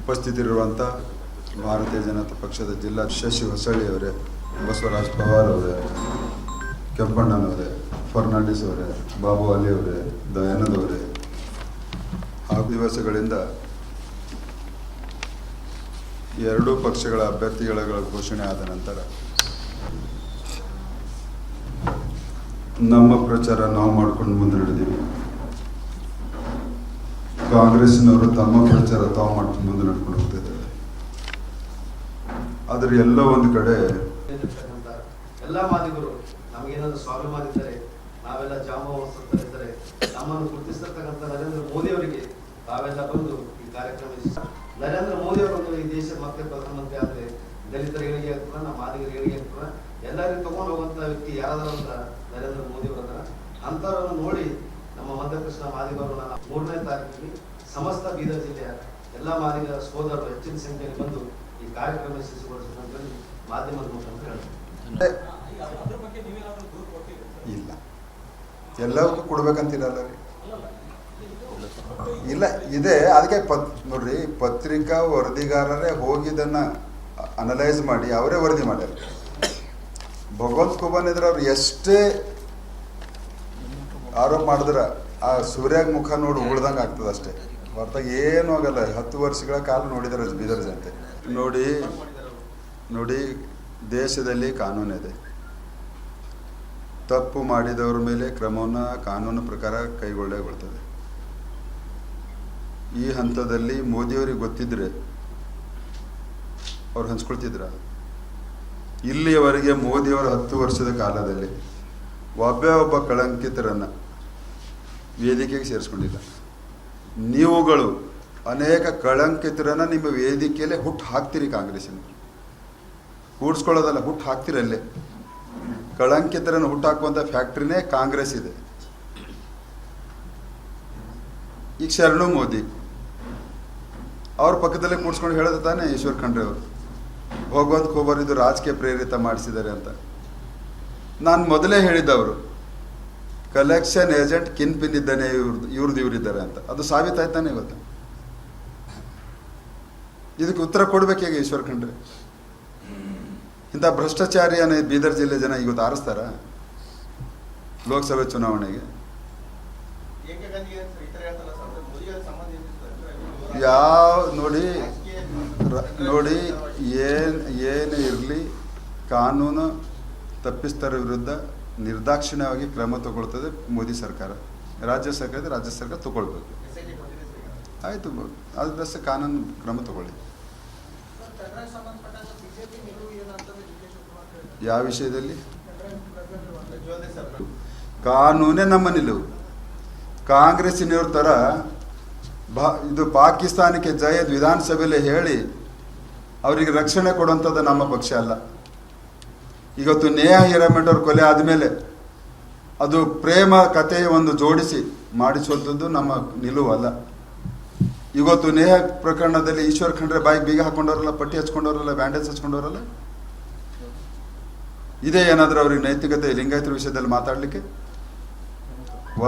ಉಪಸ್ಥಿತರಿರುವಂಥ ಭಾರತೀಯ ಜನತಾ ಪಕ್ಷದ ಜಿಲ್ಲಾ ಶಶಿ ಹೊಸಳ್ಳಿ ಅವರೇ, ಬಸವರಾಜ್ ಪವಾರ್ ಅವರೇ ಕೆಂಪಣ್ಣನವರೇ ಫರ್ನಾಂಡಿಸ್ ಅವರೇ, ಬಾಬು ಅಲಿ ಅವರೇ ದಯಾನಂದವರೇ ಹಾಗೂ ದಿವಸಗಳಿಂದ ಎರಡೂ ಪಕ್ಷಗಳ ಅಭ್ಯರ್ಥಿಗಳ ಘೋಷಣೆ ಆದ ನಂತರ ನಮ್ಮ ಪ್ರಚಾರ ನಾವು ಮಾಡ್ಕೊಂಡು ಮುಂದೆ ನಡೆದೀವಿ. ಕಾಂಗ್ರೆಸ್ನವರು ತಮ್ಮ ಪ್ರಚಾರ ತಾವು ಮಾಡ್ಕೊಂಡು ಮುಂದೆ ನಡ್ಕೊಂಡು ಹೋಗ್ತಿದ್ದಾರೆ ಆದ್ರೆ ಎಲ್ಲ ಒಂದು ಕಡೆ ಎಲ್ಲ ಮಾದಿಗರು ನಮಗೇನಾದ್ರು ಸ್ವಾಭಿಮಾನ ಇದ್ದರೆ ನಾವೆಲ್ಲ ಜಾಂಬವಂತರಿದ್ದರೆ ನಮ್ಮನ್ನು ಗುರುತಿಸಿರ್ತಕ್ಕಂಥ ನರೇಂದ್ರ ಮೋದಿ ಅವರಿಗೆ ತಾವೆಲ್ಲ ಬಂದು ಈ ಕಾರ್ಯಕ್ರಮ ನರೇಂದ್ರ ಮೋದಿ ಅವರೊಂದು ಈ ದೇಶ ಮತ್ತೆ ಪ್ರಧಾನಮಂತ್ರಿ ಆದ್ರೆ ದಲಿತರ ಏಳಿಗೆ ಆಗ್ತದ, ನಮ್ಮ ಮಾದಿಗರ ಏಳಿಗೆ ಆಗ್ತದ, ಎಲ್ಲರಿಗೂ ತಗೊಂಡು ಹೋಗುವಂತ ವ್ಯಕ್ತಿ ಯಾರಾದ್ರೂ ಅಂತ ನರೇಂದ್ರ ಮೋದಿ ಅವರ ಅಂತವರನ್ನು ನೋಡಿ ಮಧ್ಯಕೃಷ್ಣ ಮಾದಿಗರು ಮೂರನೇ ತಾರೀಕಿನಲ್ಲಿ ಸಮಸ್ತ ಬೀದರ್ ಜಿಲ್ಲೆಯ ಎಲ್ಲ ಮಾದಿಗರ ಸೋದರರು ಹೆಚ್ಚಿನ ಸಂಖ್ಯೆಯಲ್ಲಿ ಬಂದು ಈ ಕಾರ್ಯಕ್ರಮ ಯಶಸ್ವಿಗೊಳಿಸಬೇಕಂತ ಮಾಧ್ಯಮದ ಮುಖಾಂತರ ಇಲ್ಲ. ಎಲ್ಲರಿಗೂ ಕೊಡ್ಬೇಕಂತಿಲ್ಲ ಇಲ್ಲ, ಇದೆ. ಅದಕ್ಕೆ ಪತ್, ನೋಡ್ರಿ, ಪತ್ರಿಕಾ ವರದಿಗಾರರೇ ಹೋಗಿ ಇದನ್ನ ಅನಲೈಸ್ ಮಾಡಿ, ಅವರೇ ವರದಿ ಮಾಡ್ಯಾರ. ಭಗವಂತ ಕುಮಾರ್ ಇದ್ರೆ ಅವ್ರು ಎಷ್ಟೇ ಆರೋಪ ಮಾಡಿದ್ರ ಆ ಸೂರ್ಯಾಗ ಮುಖ ನೋಡಿ ಉಳ್ದಂಗೆ ಆಗ್ತದೆ ಅಷ್ಟೇ. ಹೊರತಾಗಿ ಏನೂ ಆಗಲ್ಲ. ಹತ್ತು ವರ್ಷಗಳ ಕಾಲ ನೋಡಿದಾರೆ ಬೀದರ್ ಜನತೆ. ನೋಡಿ ನೋಡಿ, ದೇಶದಲ್ಲಿ ಕಾನೂನಿದೆ ತಪ್ಪು ಮಾಡಿದವ್ರ ಮೇಲೆ ಕ್ರಮವನ್ನು ಕಾನೂನು ಪ್ರಕಾರ ಕೈಗೊಳ್ಳಗೊಳ್ತದೆ ಈ ಹಂತದಲ್ಲಿ ಮೋದಿಯವರಿಗೆ ಗೊತ್ತಿದ್ರೆ ಅವ್ರು ಹಂಚ್ಕೊಳ್ತಿದ್ರ? ಇಲ್ಲಿಯವರೆಗೆ ಮೋದಿಯವರ ಹತ್ತು ವರ್ಷದ ಕಾಲದಲ್ಲಿ ಒಬ್ಬ ಒಬ್ಬ ಕಳಂಕಿತರನ್ನ ವೇದಿಕೆಗೆ ಸೇರಿಸ್ಕೊಂಡಿಲ್ಲ ನೀವುಗಳು ಅನೇಕ ಕಳಂಕಿತರನ್ನ ನಿಮ್ಮ ವೇದಿಕೆಯಲ್ಲೇ ಹುಟ್ಟು ಹಾಕ್ತೀರಿ ಕಾಂಗ್ರೆಸ್ಸಿನ ಕೂಡ್ಸ್ಕೊಳ್ಳೋದಲ್ಲ, ಹುಟ್ಟು ಹಾಕ್ತಿರಲ್ಲೇ ಕಳಂಕಿತರನ್ನು ಹುಟ್ಟಾಕುವಂಥ ಫ್ಯಾಕ್ಟ್ರಿನೇ ಕಾಂಗ್ರೆಸ್ ಇದೆ. ಈಗ ಶರಣು ಮೋದಿ, ಅವ್ರ ಪಕ್ಕದಲ್ಲೇ ಕೂಡ್ಸ್ಕೊಂಡು ಹೇಳೋದು ತಾನೇ ಈಶ್ವರ್ ಖಂಡ್ರೆ ಅವರು. ಭಗವಂತ ಖೋಬರ್ ಇದು ರಾಜಕೀಯ ಪ್ರೇರಿತ ಮಾಡಿಸಿದ್ದಾರೆ ಅಂತ. ನಾನು ಮೊದಲೇ ಹೇಳಿದ್ದವರು ಕಲೆಕ್ಷನ್ ಏಜೆಂಟ್ ಕಿನ್ ಪಿನ್ ಇದ್ದಾನೆ ಇವ್ರದ್ದು ಇವ್ರದ್ದು ಇವರಿದ್ದಾರೆ ಅಂತ. ಅದು ಸಾಬೀತಾಯ್ತಾನೆ ಇವತ್ತು ಇದಕ್ಕೆ ಉತ್ತರ ಕೊಡ್ಬೇಕೀಗ ಈಶ್ವರ್ ಖಂಡ್ರೆ? ಇಂಥ ಭ್ರಷ್ಟಾಚಾರಿಯನ್ನ ಬೀದರ್ ಜಿಲ್ಲೆ ಜನ ಇವತ್ತು ಆರಿಸ್ತಾರ ಲೋಕಸಭೆ ಚುನಾವಣೆಗೆ? ಯಾವ, ನೋಡಿ ನೋಡಿ, ಏನ್, ಏನೇ ಇರಲಿ, ಕಾನೂನು ತಪ್ಪಿಸ್ತರ ವಿರುದ್ಧ ನಿರ್ದಾಕ್ಷಿಣ್ಯವಾಗಿ ಕ್ರಮ ತಗೊಳ್ತದೆ ಮೋದಿ ಸರ್ಕಾರ. ರಾಜ್ಯ ಸರ್ಕಾರ ರಾಜ್ಯ ಸರ್ಕಾರ ತಗೊಳ್ಬೇಕು. ಆಯಿತು ಅದರಷ್ಟೇ ಕಾನೂನು ಕ್ರಮ ತಗೊಳ್ಳಿ. ಯಾವ ವಿಷಯದಲ್ಲಿ? ಕಾನೂನೇ ನಮ್ಮ ನಿಲುವು ಕಾಂಗ್ರೆಸ್ಸಿನವ್ರ ಥರ ಇದು ಪಾಕಿಸ್ತಾನಕ್ಕೆ ಜಯದ್ ವಿಧಾನಸಭೆಯಲ್ಲಿ ಹೇಳಿ, ಅವರಿಗೆ ರಕ್ಷಣೆ ಕೊಡುವಂಥದ್ದು ನಮ್ಮ ಪಕ್ಷ ಅಲ್ಲ. ಇವತ್ತು ನೇಹಾ ಹಿರೇಮಠ ಕೊಲೆ ಆದಮೇಲೆ ಅದು ಪ್ರೇಮ ಕಥೆಯ ಒಂದು ಜೋಡಿಸಿ ಮಾಡಿಸುವಂಥದ್ದು ನಮ್ಮ ನಿಲುವಲ್ಲ ಇವತ್ತು ನೇಹ ಪ್ರಕರಣದಲ್ಲಿ ಈಶ್ವರ್ ಖಂಡ್ರೆ ಬಾಯಿ ಬೀಗ ಹಾಕೊಂಡವರಲ್ಲ, ಪಟ್ಟಿ ಹಚ್ಕೊಂಡವರಲ್ಲ, ಬ್ಯಾಂಡೇಜ್ ಹಚ್ಕೊಂಡವರಲ್ಲ? ಇದೇ ಏನಾದರೂ ಅವ್ರಿಗೆ ನೈತಿಕತೆ, ಲಿಂಗಾಯತರ ವಿಷಯದಲ್ಲಿ ಮಾತಾಡಲಿಕ್ಕೆ?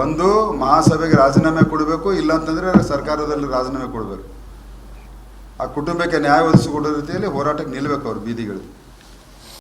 ಒಂದು, ಮಹಾಸಭೆಗೆ ರಾಜೀನಾಮೆ ಕೊಡಬೇಕು ಇಲ್ಲ ಅಂತಂದ್ರೆ ಸರ್ಕಾರದಲ್ಲಿ ರಾಜೀನಾಮೆ ಕೊಡಬೇಕು. ಆ ಕುಟುಂಬಕ್ಕೆ ನ್ಯಾಯ ಒದಗಿಸಿಕೊಡೋ ರೀತಿಯಲ್ಲಿ ಹೋರಾಟಕ್ಕೆ ನಿಲ್ಲಬೇಕು ಅವ್ರು ಬೀದಿಗಳು